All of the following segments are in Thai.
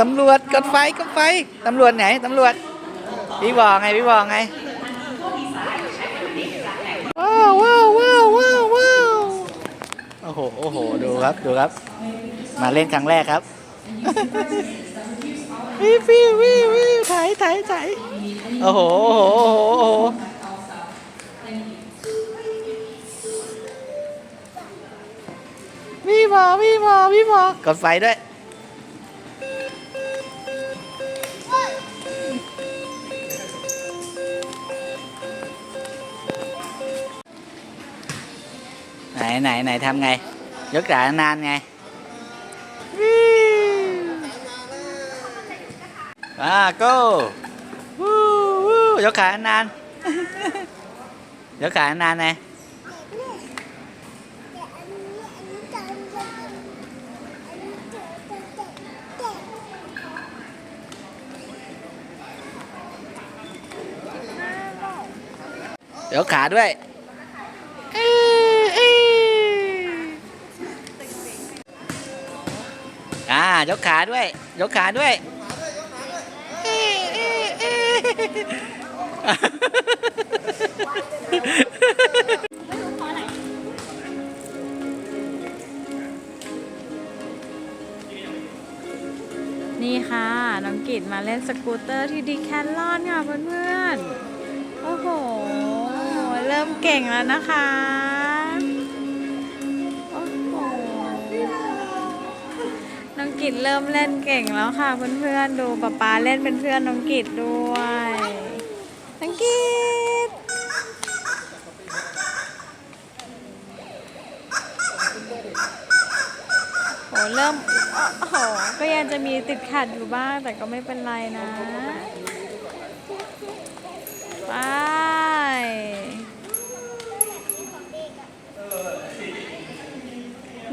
ตำรวจกดไฟกดไฟตำรวจไหนตำรวจพี่บอกไงพี่บอกไงว้าวว้าวว้าวว้าวว้าวโอ้โหโอ้โหดูครับดูครับ มาเล่นครั้งแรกครับวิววิววิววิวถ่ายถ่ายถ่ายโอ้โหโอ้โหโอ้โหโอ้โหพี่หมอพี่หมอพี่หมอกดไฟด้วย go วู้วู้ยกขานานยกขานานไงยกขาด้วยเอ้ยเอ้ย อ่ายกขาด้วย ยกขาด้วยเอ้เอ้เอ้นี่ค่ะ น้องกิดมาเล่นสกูตเตอร์ที่ดีแคทลอนค่ะเพื่อนๆ โอ้โห เริ่มเก่งแล้วนะคะ น้องกิดเริ่มเล่นเก่งแล้วค่ะเพื่อนๆดูป๊าป๊าเล่นเป็นเพื่อนน้องกิดด้วย น้องกิดโหเริ่มโอ้โหก็ยังจะมีติดขัดอยู่บ้างแต่ก็ไม่เป็นไรนะไป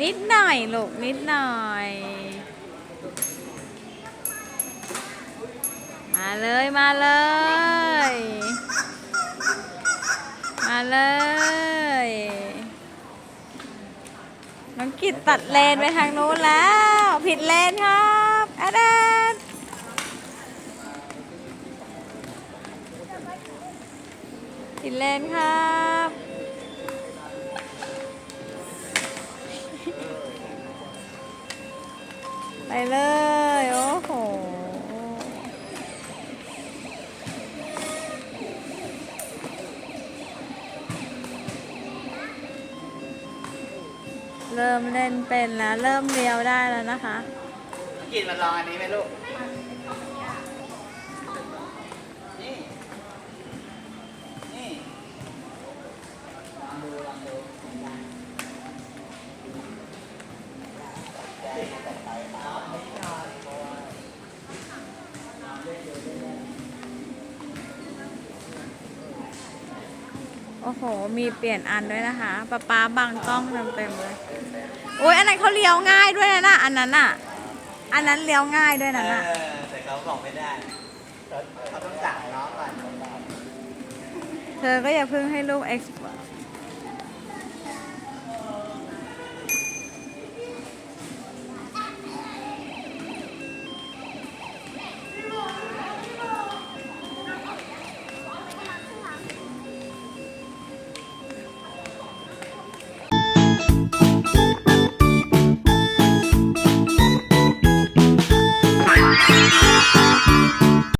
นิดหน่อยลูกนิดหน่อย มาเลยมาเลย มาเลย น้องกิดตัดเลนไปทางนู้นแล้ว ผิดเลนครับแอดแอดผิดเลนครับไปเลย เริ่มเล่นเป็นแล้ว เริ่มเลี้ยวได้แล้วนะคะ กินมันลองอันนี้ไหมลูก อ้โห มีเปลี่ยนอันด้วยนะคะป๊าป๊าบังกล้องเต็มๆเลยโอ้ยอันนั้นเขาเลี้ยวง่ายด้วยนะน่ะอันนั้นอะ อันนั้นเลี้ยวง่ายด้วยเอนะน่ะอแต่เขาบอกไม่ได้เขาเขาต้องสั่งน้องก่อน เธอก็อย่าเพิ่งให้ลูกเอ็กซ์